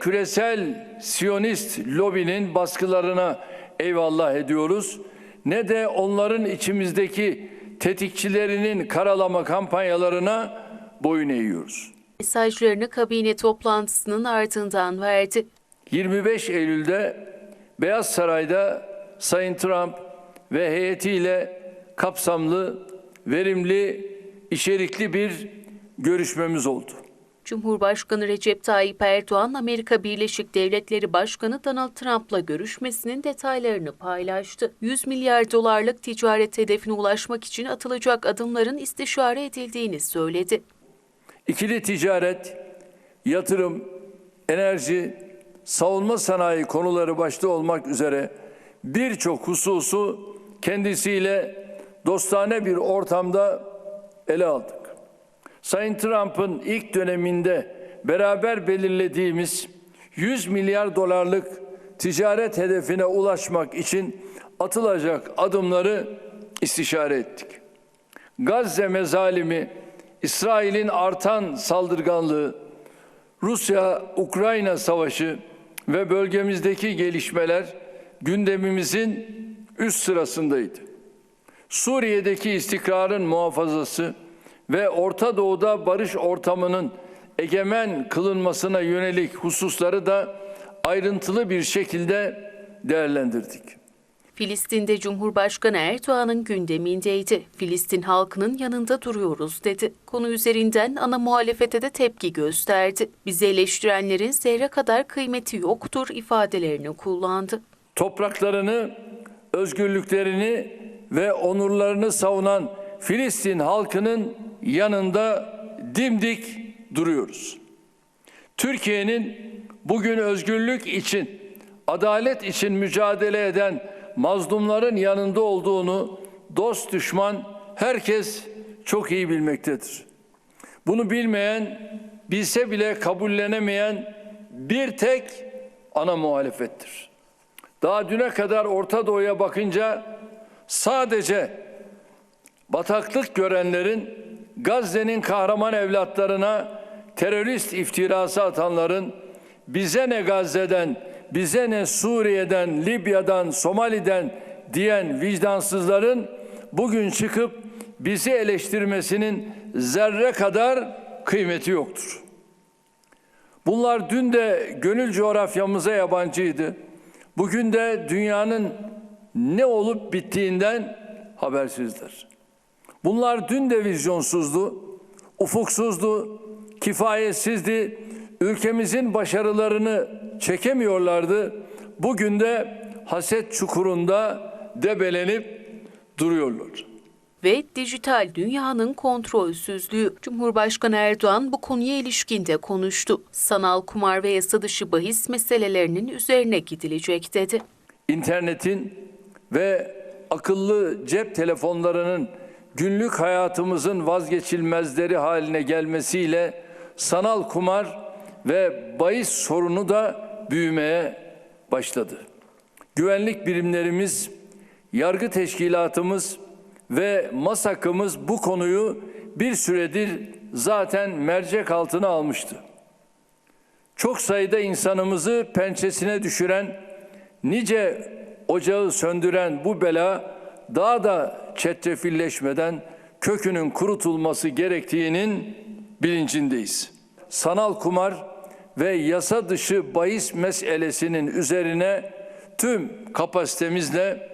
Küresel Siyonist lobinin baskılarına eyvallah ediyoruz ne de onların içimizdeki tetikçilerinin karalama kampanyalarına boyun eğiyoruz. Mesajlarını kabine toplantısının ardından verdi. 25 Eylül'de Beyaz Saray'da Sayın Trump ve heyetiyle kapsamlı, verimli, içerikli bir görüşmemiz oldu. Cumhurbaşkanı Recep Tayyip Erdoğan, Amerika Birleşik Devletleri Başkanı Donald Trump'la görüşmesinin detaylarını paylaştı. 100 milyar dolarlık ticaret hedefine ulaşmak için atılacak adımların istişare edildiğini söyledi. İkili ticaret, yatırım, enerji, savunma sanayi konuları başta olmak üzere birçok hususu kendisiyle dostane bir ortamda ele aldık. Sayın Trump'ın ilk döneminde beraber belirlediğimiz 100 milyar dolarlık ticaret hedefine ulaşmak için atılacak adımları istişare ettik. Gazze mezalimi, İsrail'in artan saldırganlığı, Rusya-Ukrayna savaşı ve bölgemizdeki gelişmeler gündemimizin üst sırasındaydı. Suriye'deki istikrarın muhafazası ve Orta Doğu'da barış ortamının egemen kılınmasına yönelik hususları da ayrıntılı bir şekilde değerlendirdik. Filistin'de Cumhurbaşkanı Erdoğan'ın gündemindeydi. Filistin halkının yanında duruyoruz dedi. Konu üzerinden ana muhalefete de tepki gösterdi. Bizi eleştirenlerin zerre kadar kıymeti yoktur ifadelerini kullandı. topraklarını, özgürlüklerini ve onurlarını savunan Filistin halkının yanında dimdik duruyoruz. Türkiye'nin bugün özgürlük için, adalet için mücadele eden mazlumların yanında olduğunu dost düşman herkes çok iyi bilmektedir. Bunu bilmeyen, bilse bile kabullenemeyen bir tek ana muhalefettir. Daha düne kadar Orta Doğu'ya bakınca sadece bataklık görenlerin Gazze'nin kahraman evlatlarına terörist iftirası atanların bize ne Gazze'den, bize ne Suriye'den, Libya'dan, Somali'den diyen vicdansızların bugün çıkıp bizi eleştirmesinin zerre kadar kıymeti yoktur. Bunlar dün de gönül coğrafyamıza yabancıydı. Bugün de dünyanın ne olup bittiğinden habersizdir. Bunlar dün de vizyonsuzdu, ufuksuzdu, kifayetsizdi. Ülkemizin başarılarını çekemiyorlardı. Bugün de haset çukurunda debelenip duruyorlar. Ve dijital dünyanın kontrolsüzlüğü. Cumhurbaşkanı Erdoğan bu konuya ilişkin de konuştu. Sanal kumar ve yasa dışı bahis meselelerinin üzerine gidilecek dedi. internetin ve akıllı cep telefonlarının günlük hayatımızın vazgeçilmezleri haline gelmesiyle sanal kumar ve bahis sorunu da büyümeye başladı. Güvenlik birimlerimiz, yargı teşkilatımız ve MASAK'ımız bu konuyu bir süredir zaten mercek altına almıştı çok sayıda insanımızı pençesine düşüren, nice ocağı söndüren bu bela daha da çetrefilleşmeden kökünün kurutulması gerektiğinin bilincindeyiz. Sanal kumar ve yasa dışı bahis meselesinin üzerine tüm kapasitemizle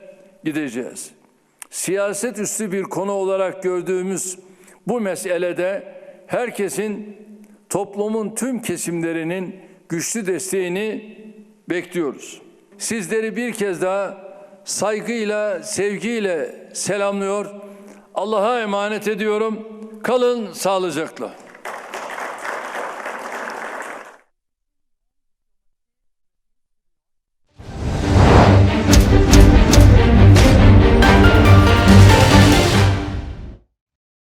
gideceğiz. Siyaset üstü bir konu olarak gördüğümüz bu meselede herkesin toplumun tüm kesimlerinin güçlü desteğini bekliyoruz. Sizleri bir kez daha saygıyla, sevgiyle selamlıyor. Allah'a emanet ediyorum. Kalın sağlıcakla.